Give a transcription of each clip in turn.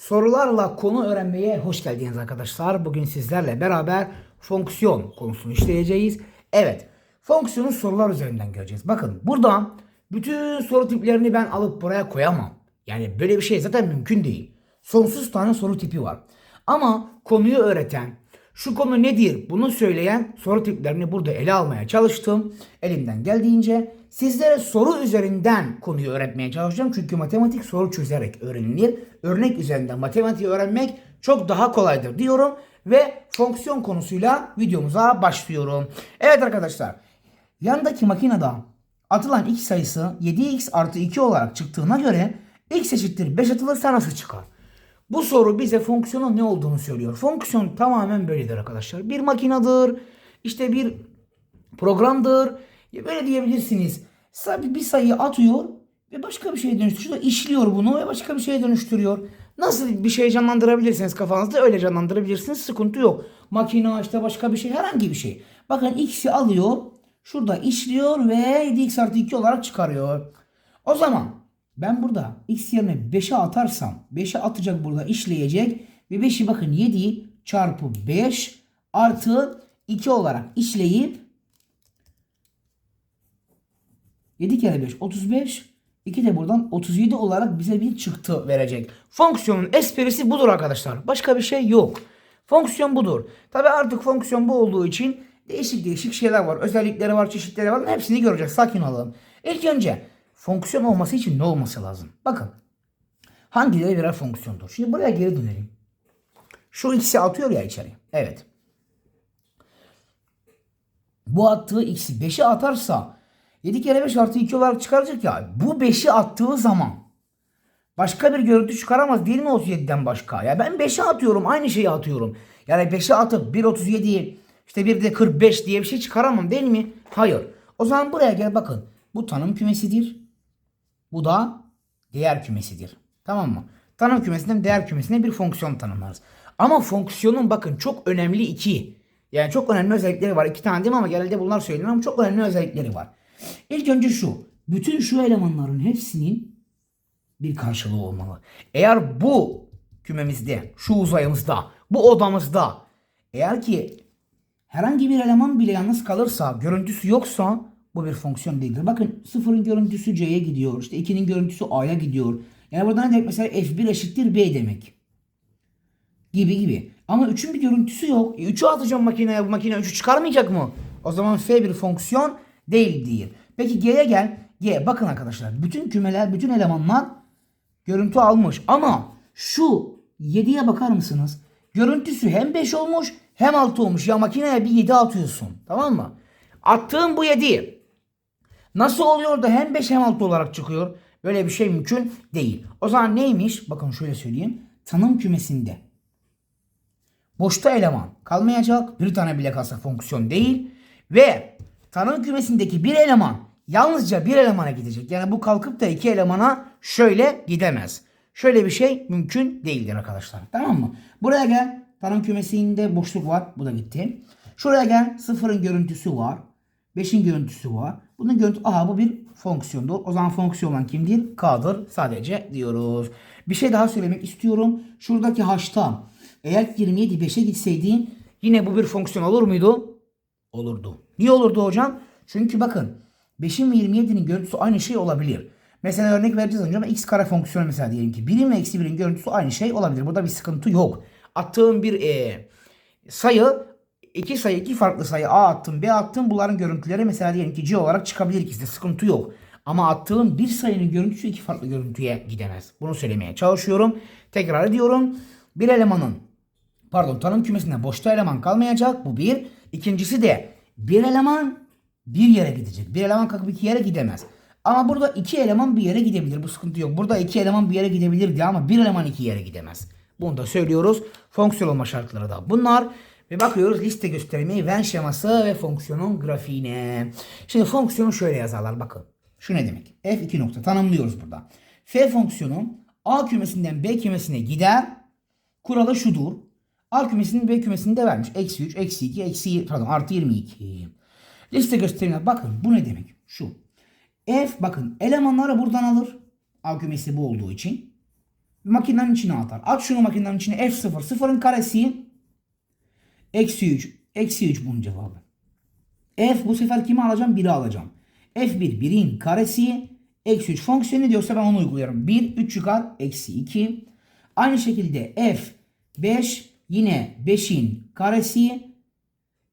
Sorularla konu öğrenmeye hoş geldiniz arkadaşlar. Bugün sizlerle beraber fonksiyon konusunu işleyeceğiz. Evet, fonksiyonu sorular üzerinden göreceğiz. Bakın burada bütün soru tiplerini ben alıp buraya koyamam. Yani böyle bir şey zaten mümkün değil. Sonsuz tane soru tipi var. Ama konuyu öğreten, şu konu nedir bunu söyleyen soru tiplerini burada ele almaya çalıştım. Elimden geldiğince sizlere soru üzerinden konuyu öğretmeye çalışacağım. Çünkü matematik soru çözerek öğrenilir. Örnek üzerinden matematiği öğrenmek çok daha kolaydır diyorum. Ve fonksiyon konusuyla videomuza başlıyorum. Evet arkadaşlar yandaki makinede atılan x sayısı 7x artı 2 olarak çıktığına göre x eşittir 5 atılırsa nasıl çıkar? Bu soru bize fonksiyonun ne olduğunu söylüyor. Fonksiyon tamamen böyledir arkadaşlar. Bir makinedir, işte bir programdır. Böyle diyebilirsiniz. Bir sayıyı atıyor ve başka bir şeye dönüştürüyor. İşliyor bunu ve başka bir şeye dönüştürüyor. Nasıl bir şey canlandırabilirsiniz kafanızda öyle canlandırabilirsiniz. Sıkıntı yok. Makine işte başka bir şey herhangi bir şey. Bakın x'i alıyor. Şurada işliyor ve 7x artı 2 olarak çıkarıyor. O zaman ben burada x yerine 5'e atarsam 5'e atacak burada işleyecek ve 5'i bakın 7 çarpı 5 artı 2 olarak işleyip 7 kere 5 35 2 de buradan 37 olarak bize bir çıktı verecek. Fonksiyonun esprisi budur arkadaşlar. Başka bir şey yok. Fonksiyon budur. Tabi artık fonksiyon bu olduğu için değişik değişik şeyler var. Özellikleri var, çeşitleri var. Hepsini göreceğiz. Sakin olun. İlk önce fonksiyon olması için ne olması lazım? Bakın. Hangileri birer fonksiyondur? Şimdi buraya geri dönelim. Şu x'i atıyor ya içeri. Evet. Bu attığı x'i 5'e atarsa 7 kere 5 artı 2 olarak çıkaracak ya. Bu 5'i attığı zaman başka bir görüntü çıkaramaz değil mi 37'den başka? Ya ben 5'e atıyorum aynı şeyi atıyorum. Yani 5'e atıp 1.37 işte bir de 45 diye bir şey çıkaramam değil mi? Hayır. O zaman buraya gel bakın. Bu tanım kümesidir. Bu da değer kümesidir. Tamam mı? Tanım kümesinden değer kümesine bir fonksiyon tanımlarız. Ama fonksiyonun bakın çok önemli iki. Yani çok önemli özellikleri var. İki tane değil mi ama genelde bunlar söyleniyor ama çok önemli özellikleri var. İlk önce şu. Bütün şu elemanların hepsinin bir karşılığı olmalı. Eğer bu kümemizde, şu uzayımızda, bu odamızda eğer ki herhangi bir eleman bile yalnız kalırsa, görüntüsü yoksa bu bir fonksiyon değildir. Bakın sıfırın görüntüsü C'ye gidiyor. işte 2'nin görüntüsü A'ya gidiyor. Yani burada ne demek? Mesela F1 eşittir B demek. Gibi gibi. Ama 3'ün bir görüntüsü yok. E, 3'ü atacağım makineye. Bu makine 3'ü çıkarmayacak mı? O zaman F bir fonksiyon değil değil. Peki G'ye gel. G bakın arkadaşlar. Bütün kümeler, bütün elemanlar görüntü almış. Ama şu 7'ye bakar mısınız? Görüntüsü hem 5 olmuş hem 6 olmuş. Ya makineye bir 7 atıyorsun. Tamam mı? Attığın bu 7 nasıl oluyor da hem 5 hem 6 olarak çıkıyor? Böyle bir şey mümkün değil. O zaman neymiş? Bakın şöyle söyleyeyim. Tanım kümesinde boşta eleman kalmayacak. Bir tane bile kalsa fonksiyon değil. Ve tanım kümesindeki bir eleman yalnızca bir elemana gidecek. Yani bu kalkıp da iki elemana şöyle gidemez. Şöyle bir şey mümkün değildir arkadaşlar. Tamam mı? Buraya gel. Tanım kümesinde boşluk var. Bu da gitti. Şuraya gel. Sıfırın görüntüsü var. Beşin görüntüsü var. Bunun görüntü aha bu bir fonksiyondur. O zaman fonksiyon olan kimdir? K'dır sadece diyoruz. Bir şey daha söylemek istiyorum. Şuradaki haşta eğer 27 5'e gitseydi yine bu bir fonksiyon olur muydu? Olurdu. Niye olurdu hocam? Çünkü bakın 5'in ve 27'nin görüntüsü aynı şey olabilir. Mesela örnek vereceğiz hocam x kare fonksiyonu mesela diyelim ki 1'in ve eksi 1'in görüntüsü aynı şey olabilir. Burada bir sıkıntı yok. Attığım bir e, sayı iki sayı iki farklı sayı A attım B attım bunların görüntüleri mesela diyelim ki C olarak çıkabilir ikisi de sıkıntı yok. Ama attığım bir sayının görüntüsü iki farklı görüntüye gidemez. Bunu söylemeye çalışıyorum. Tekrar ediyorum. Bir elemanın pardon tanım kümesinde boşta eleman kalmayacak. Bu bir. İkincisi de bir eleman bir yere gidecek. Bir eleman kalkıp iki yere gidemez. Ama burada iki eleman bir yere gidebilir. Bu sıkıntı yok. Burada iki eleman bir yere gidebilir diye ama bir eleman iki yere gidemez. Bunu da söylüyoruz. Fonksiyon olma şartları da bunlar. Ve bakıyoruz liste gösterimi, Venn şeması ve fonksiyonun grafiğine. Şimdi fonksiyonu şöyle yazarlar bakın. Şu ne demek? F2 nokta tanımlıyoruz burada. F fonksiyonu A kümesinden B kümesine gider. Kuralı şudur. A kümesinin B kümesini de vermiş. Eksi 3, eksi 2, eksi pardon artı 22. Liste gösterimine bakın. Bu ne demek? Şu. F bakın elemanları buradan alır. A kümesi bu olduğu için. makinenin içine atar. At şunu makinenin içine F0. Sıfırın karesi eksi 3. Eksi 3 bunun cevabı. F bu sefer kimi alacağım? 1'i alacağım. F1 1'in karesi eksi 3 fonksiyonu diyorsa ben onu uygularım. 1 3 çıkar eksi 2. Aynı şekilde F 5 yine 5'in karesi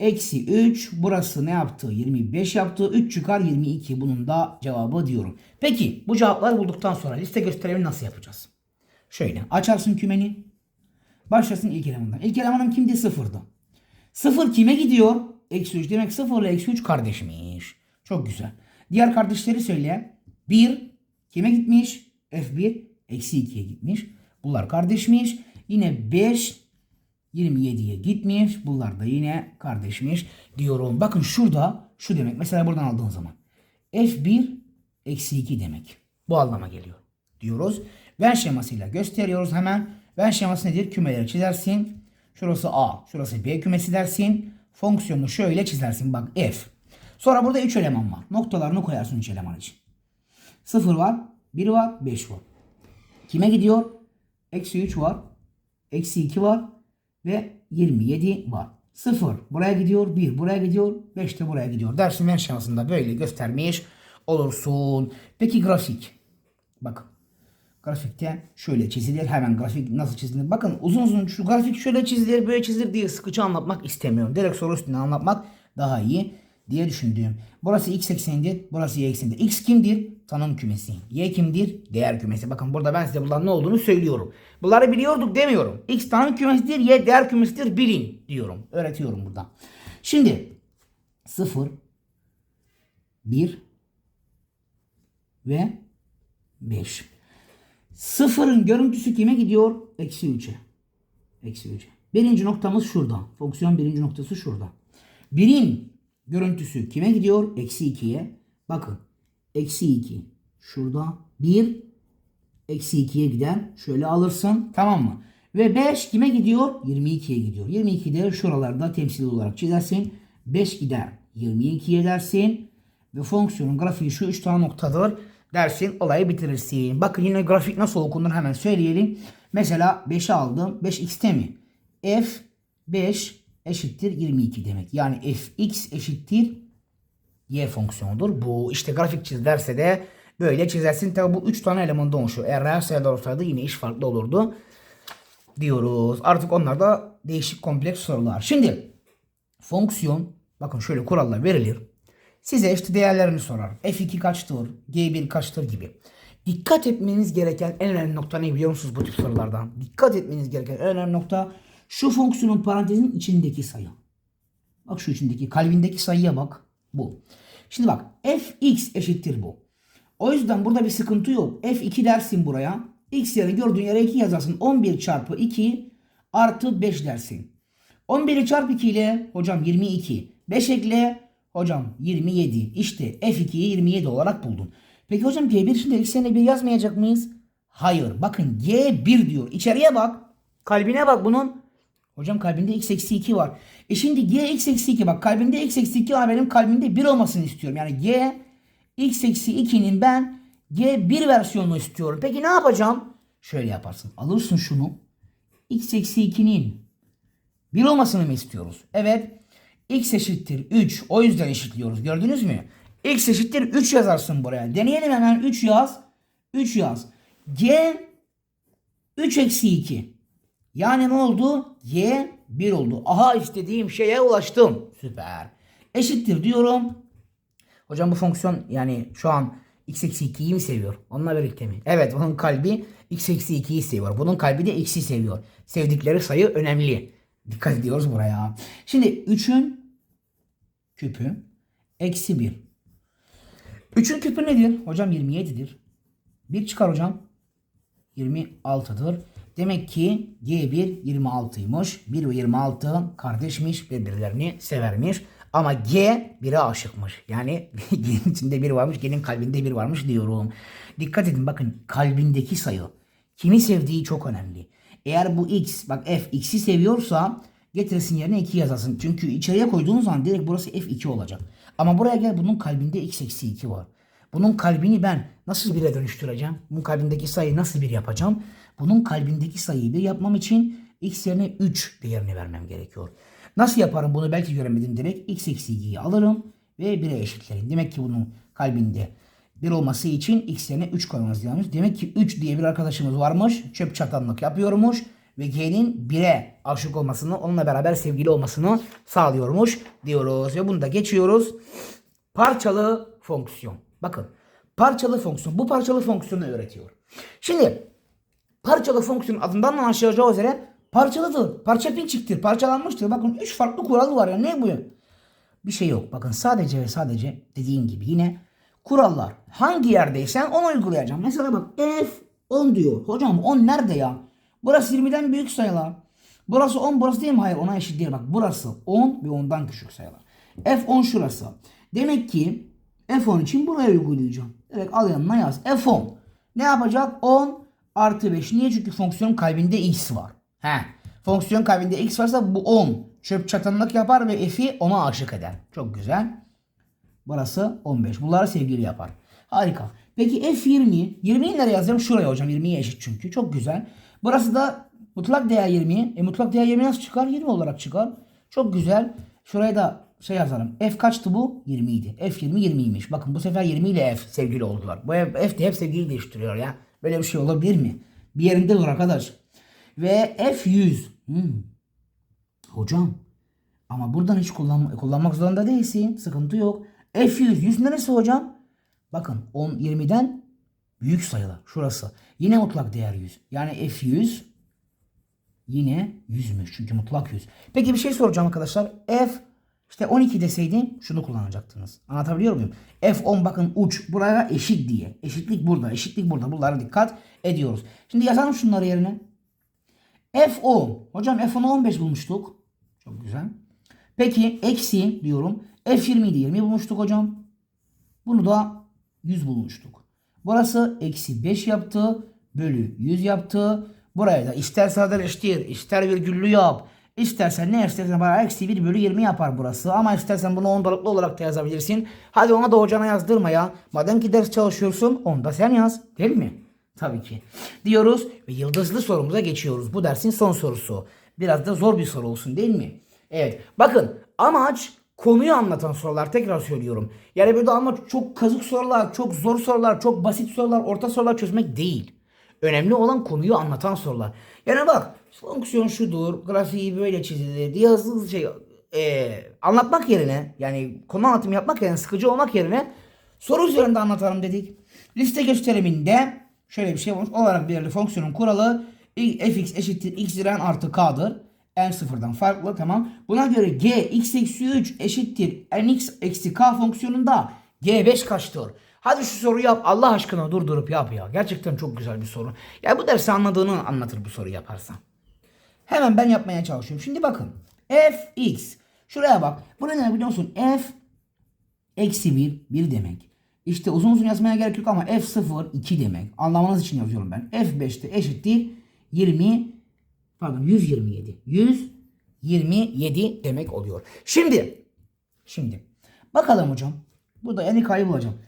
eksi 3 burası ne yaptı? 25 yaptı. 3 çıkar 22 bunun da cevabı diyorum. Peki bu cevapları bulduktan sonra liste gösterimi nasıl yapacağız? Şöyle açarsın kümeni. Başlasın ilk elemandan. İlk elemanım kimdi? Sıfırdı. Sıfır kime gidiyor? Eksi 3. Demek sıfır ile eksi 3 kardeşmiş. Çok güzel. Diğer kardeşleri söyle. 1 kime gitmiş? F1 eksi 2'ye gitmiş. Bunlar kardeşmiş. Yine 5 27'ye gitmiş. Bunlar da yine kardeşmiş diyorum. Bakın şurada şu demek. Mesela buradan aldığın zaman. F1 eksi 2 demek. Bu anlama geliyor. Diyoruz. Venn şemasıyla gösteriyoruz hemen. Venn şeması nedir? Kümeleri çizersin. Şurası A, şurası B kümesi dersin. Fonksiyonu şöyle çizersin. Bak F. Sonra burada 3 eleman var. Noktalarını koyarsın 3 eleman için. 0 var, 1 var, 5 var. Kime gidiyor? Eksi 3 var. Eksi 2 var. Ve 27 var. 0 buraya gidiyor. 1 buraya gidiyor. 5 de buraya gidiyor. Dersin ben şansında böyle göstermiş olursun. Peki grafik. Bakın. Grafikte şöyle çizilir. Hemen grafik nasıl çizilir? Bakın uzun uzun şu grafik şöyle çizilir, böyle çizilir diye sıkıcı anlatmak istemiyorum. Direkt soru üstüne anlatmak daha iyi diye düşündüğüm. Burası x eksenidir, burası y eksenidir. X kimdir? Tanım kümesi. Y kimdir? Değer kümesi. Bakın burada ben size bunların ne olduğunu söylüyorum. Bunları biliyorduk demiyorum. X tanım kümesidir, Y değer kümesidir bilin diyorum. Öğretiyorum burada. Şimdi 0 1 ve 5. Sıfırın görüntüsü kime gidiyor? Eksi 3'e. Eksi 3'e. Birinci noktamız şurada. Fonksiyon birinci noktası şurada. Birin görüntüsü kime gidiyor? Eksi 2'ye. Bakın. Eksi 2. Şurada. 1. Eksi 2'ye gider. Şöyle alırsın. Tamam mı? Ve 5 kime gidiyor? 22'ye gidiyor. 22 de şuralarda temsil olarak çizersin. 5 gider. 22'ye dersin. Ve fonksiyonun grafiği şu 3 tane noktadır dersin olayı bitirirsin. Bakın yine grafik nasıl okunur hemen söyleyelim. Mesela 5'i aldım. 5x'te mi? f 5 eşittir 22 demek. Yani fx eşittir y fonksiyonudur. Bu işte grafik çiz derse de böyle çizersin. Tabi bu 3 tane elemandan oluşuyor. Eğer reel sayılar olsaydı yine iş farklı olurdu. Diyoruz. Artık onlar da değişik kompleks sorular. Şimdi fonksiyon bakın şöyle kurallar verilir. Size işte değerlerini sorar. F2 kaçtır? G1 kaçtır gibi. Dikkat etmeniz gereken en önemli nokta ne biliyor musunuz bu tip sorulardan? Dikkat etmeniz gereken en önemli nokta şu fonksiyonun parantezin içindeki sayı. Bak şu içindeki kalbindeki sayıya bak. Bu. Şimdi bak fx eşittir bu. O yüzden burada bir sıkıntı yok. f2 dersin buraya. x yerine gördüğün yere 2 yazarsın. 11 çarpı 2 artı 5 dersin. 11'i çarp 2 ile hocam 22. 5 ekle Hocam 27. İşte F2'yi 27 olarak buldun. Peki hocam G1 şimdi eksenine 1 yazmayacak mıyız? Hayır. Bakın G1 diyor. İçeriye bak. Kalbine bak bunun. Hocam kalbinde x eksi 2 var. E şimdi g x eksi 2 bak kalbinde x eksi 2 var benim kalbimde 1 olmasını istiyorum. Yani g x eksi 2'nin ben g1 versiyonunu istiyorum. Peki ne yapacağım? Şöyle yaparsın. Alırsın şunu. x eksi 2'nin 1 olmasını mı istiyoruz? Evet x eşittir 3. O yüzden eşitliyoruz. Gördünüz mü? x eşittir 3 yazarsın buraya. Deneyelim hemen 3 yaz. 3 yaz. g 3 eksi 2. Yani ne oldu? y 1 oldu. Aha istediğim şeye ulaştım. Süper. Eşittir diyorum. Hocam bu fonksiyon yani şu an x eksi 2'yi mi seviyor? Onunla birlikte mi? Evet bunun kalbi x eksi 2'yi seviyor. Bunun kalbi de x'i seviyor. Sevdikleri sayı önemli. Dikkat ediyoruz buraya. Şimdi 3'ün küpü eksi 1. 3'ün küpü nedir? Hocam 27'dir. 1 çıkar hocam. 26'dır. Demek ki G1 26'ymış. 1 ve 26 kardeşmiş. Birbirlerini severmiş. Ama G 1'e aşıkmış. Yani G'nin içinde bir varmış. G'nin kalbinde bir varmış diyorum. Dikkat edin bakın kalbindeki sayı. Kimi sevdiği çok önemli. Eğer bu x bak f x'i seviyorsa getirsin yerine 2 yazasın. Çünkü içeriye koyduğunuz zaman direkt burası f2 olacak. Ama buraya gel bunun kalbinde x eksi 2 var. Bunun kalbini ben nasıl bire dönüştüreceğim? Bunun kalbindeki sayıyı nasıl bir yapacağım? Bunun kalbindeki sayıyı bir yapmam için x yerine 3 değerini vermem gerekiyor. Nasıl yaparım bunu belki göremedim direkt. x eksi 2'yi alırım ve 1'e eşitlerim. Demek ki bunun kalbinde 1 olması için x yerine 3 koymamız lazım. Demek ki 3 diye bir arkadaşımız varmış. Çöp çatanlık yapıyormuş. Ve G'nin 1'e aşık olmasını, onunla beraber sevgili olmasını sağlıyormuş diyoruz. Ve bunu da geçiyoruz. Parçalı fonksiyon. Bakın parçalı fonksiyon. Bu parçalı fonksiyonu öğretiyor. Şimdi parçalı fonksiyon adından anlaşılacağı üzere parçalıdır. Parça pinçiktir. Parçalanmıştır. Bakın 3 farklı kural var ya. Ne bu? Bir şey yok. Bakın sadece ve sadece dediğin gibi yine kurallar. Hangi yerdeysen onu uygulayacağım. Mesela bak F 10 diyor. Hocam 10 nerede ya? Burası 20'den büyük sayılar. Burası 10 burası değil mi? Hayır ona eşit değil. Bak burası 10 ve 10'dan küçük sayılar. F10 şurası. Demek ki F10 için buraya uygulayacağım. Direkt al yanına yaz. F10. Ne yapacak? 10 artı 5. Niye? Çünkü fonksiyonun kalbinde x var. He. Fonksiyon kalbinde x varsa bu 10. Çöp çatanlık yapar ve f'i ona aşık eder. Çok güzel. Burası 15. Bunları sevgili yapar. Harika. Peki F20. 20'yi nereye yazacağım? Şuraya hocam. 20'ye eşit çünkü. Çok güzel. Burası da mutlak değer 20. E mutlak değer 20 nasıl çıkar? 20 olarak çıkar. Çok güzel. Şuraya da şey yazalım. F kaçtı bu? 20 idi. F20 20'ymiş. Bakın bu sefer 20 ile F sevgili oldular. Bu F de hep sevgili değiştiriyor ya. Böyle bir şey olabilir mi? Bir yerinde dur arkadaş. Ve F100. Hmm. Hocam ama buradan hiç kullan kullanmak zorunda değilsin. Sıkıntı yok. F100. 100 neresi hocam? Bakın 10 20'den büyük sayılar. Şurası. Yine mutlak değer 100. Yani F100 yine 100'müş. Çünkü mutlak 100. Peki bir şey soracağım arkadaşlar. F işte 12 deseydim şunu kullanacaktınız. Anlatabiliyor muyum? F10 bakın uç buraya eşit diye. Eşitlik burada. Eşitlik burada. Bunlara dikkat ediyoruz. Şimdi yazalım şunları yerine. F10. Hocam F10'u 15 bulmuştuk. Çok güzel. Peki eksi diyorum. F20 idi 20 bulmuştuk hocam. Bunu da 100 bulmuştuk. Burası eksi 5 yaptı. Bölü 100 yaptı. Buraya da ister sadeleştir, ister virgüllü yap. İstersen ne istersen bana eksi 1 bölü 20 yapar burası. Ama istersen bunu ondalıklı olarak da yazabilirsin. Hadi ona da hocana yazdırma ya. Madem ki ders çalışıyorsun onu da sen yaz. Değil mi? Tabii ki. Diyoruz ve yıldızlı sorumuza geçiyoruz. Bu dersin son sorusu. Biraz da zor bir soru olsun değil mi? Evet. Bakın amaç konuyu anlatan sorular tekrar söylüyorum. Yani burada amaç çok kazık sorular, çok zor sorular, çok basit sorular, orta sorular çözmek değil. Önemli olan konuyu anlatan sorular. Yani bak fonksiyon şudur, grafiği böyle çizilir diye hızlı şey e, anlatmak yerine yani konu anlatımı yapmak yerine sıkıcı olmak yerine soru üzerinde anlatalım dedik. Liste gösteriminde şöyle bir şey olmuş. Olarak belirli fonksiyonun kuralı fx eşittir x lira n artı k'dır. N sıfırdan farklı tamam. Buna göre g x eksi 3 eşittir nx eksi k fonksiyonunda g5 kaçtır? Hadi şu soruyu yap Allah aşkına durdurup yap ya. Gerçekten çok güzel bir soru. Ya bu dersi anladığını anlatır bu soruyu yaparsan. Hemen ben yapmaya çalışıyorum. Şimdi bakın. fx. Şuraya bak. Bu ne biliyor musun? f eksi 1 1 demek. İşte uzun uzun yazmaya gerek yok ama f0 2 demek. Anlamanız için yazıyorum ben. f5'te eşittir 20 pardon 127. 127 demek oluyor. Şimdi şimdi bakalım hocam. Burada en k'yı bulacağım.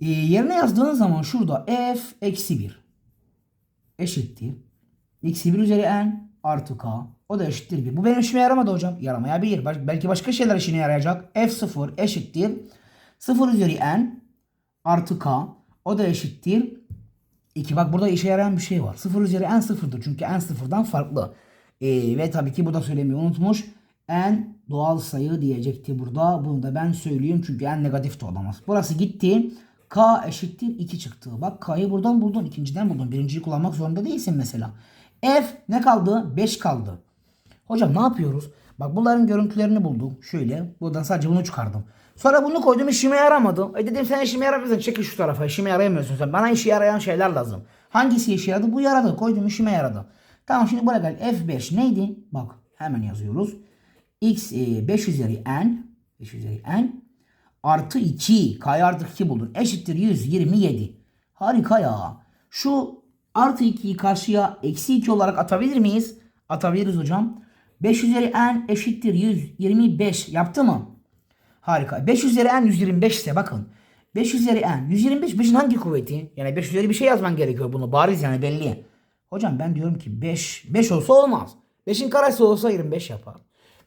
E, yerine yazdığın zaman şurada f eksi 1 eşittir. Eksi 1 üzeri n artı k. O da eşittir 1. Bu benim işime yaramadı hocam. Yaramayabilir. Belki başka şeyler işine yarayacak. f0 eşittir. 0 üzeri n artı k. O da eşittir. 2. Bak burada işe yarayan bir şey var. 0 üzeri n sıfırdır. Çünkü n sıfırdan farklı. Ee, ve tabii ki bu da söylemeyi unutmuş. n doğal sayı diyecekti burada. Bunu da ben söyleyeyim. Çünkü n negatif de olamaz. Burası gitti. k eşittir 2 çıktı. Bak k'yı buradan buldun. ikinciden buldun. Birinciyi kullanmak zorunda değilsin mesela. f ne kaldı? 5 kaldı. Hocam ne yapıyoruz? Bak bunların görüntülerini buldum. Şöyle. Buradan sadece bunu çıkardım. Sonra bunu koydum işime yaramadı. E dedim sen işime yaramıyorsun. Çekil şu tarafa. İşime yarayamıyorsun sen. Bana işe yarayan şeyler lazım. Hangisi işe yaradı? Bu yaradı. Koydum işime yaradı. Tamam şimdi buraya gel. F5 neydi? Bak hemen yazıyoruz. X e, 5 üzeri n 5 üzeri n artı 2 k'yı artı 2 buldun. Eşittir 127. Harika ya. Şu artı 2'yi karşıya eksi 2 olarak atabilir miyiz? Atabiliriz hocam. 5 üzeri n eşittir 125 yaptı mı? Harika. 5 üzeri n 125 ise bakın. 5 üzeri n. 125 5'in hangi kuvveti? Yani 5 üzeri bir şey yazman gerekiyor bunu. Bariz yani belli. Hocam ben diyorum ki 5. 5 olsa olmaz. 5'in karesi olsa 25 yapar.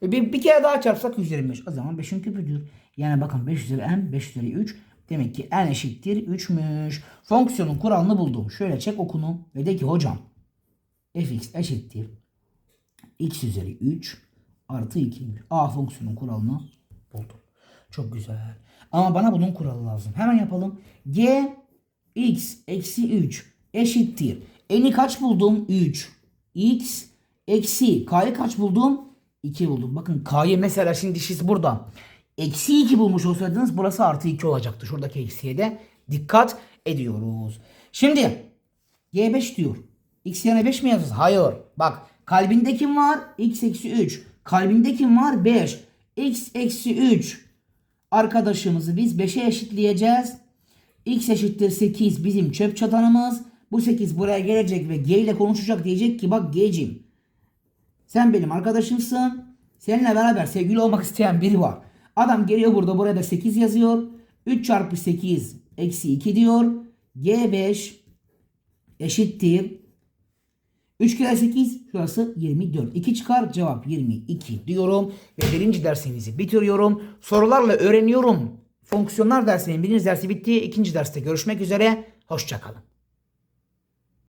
E bir, bir kere daha çarpsak 125. O zaman 5'in küpüdür. Yani bakın 5 üzeri n 5 üzeri 3. Demek ki n eşittir 3'müş. Fonksiyonun kuralını buldum. Şöyle çek okunu ve de ki hocam fx eşittir x üzeri 3 artı 2. A fonksiyonun kuralını buldum. Çok güzel. Ama bana bunun kuralı lazım. Hemen yapalım. G x eksi 3 eşittir. N'i kaç buldum? 3. X eksi K'yı kaç buldum? 2 buldum. Bakın K'yı mesela şimdi dişisi burada. Eksi 2 bulmuş olsaydınız burası artı 2 olacaktı. Şuradaki eksiye de dikkat ediyoruz. Şimdi G5 diyor. X yerine 5 mi yazacağız? Hayır. Bak kalbinde kim var? X eksi 3. Kalbinde kim var? 5. X eksi 3. Arkadaşımızı biz 5'e eşitleyeceğiz. X eşittir 8 bizim çöp çatanımız. Bu 8 buraya gelecek ve G ile konuşacak diyecek ki bak G'cim sen benim arkadaşımsın. Seninle beraber sevgili olmak isteyen biri var. Adam geliyor burada buraya da 8 yazıyor. 3 çarpı 8 eksi 2 diyor. G5 eşittir. 3 kere 8 şurası 24. 2 çıkar cevap 22 diyorum. Ve birinci dersimizi bitiriyorum. Sorularla öğreniyorum. Fonksiyonlar dersinin birinci dersi bitti. İkinci derste görüşmek üzere. Hoşçakalın.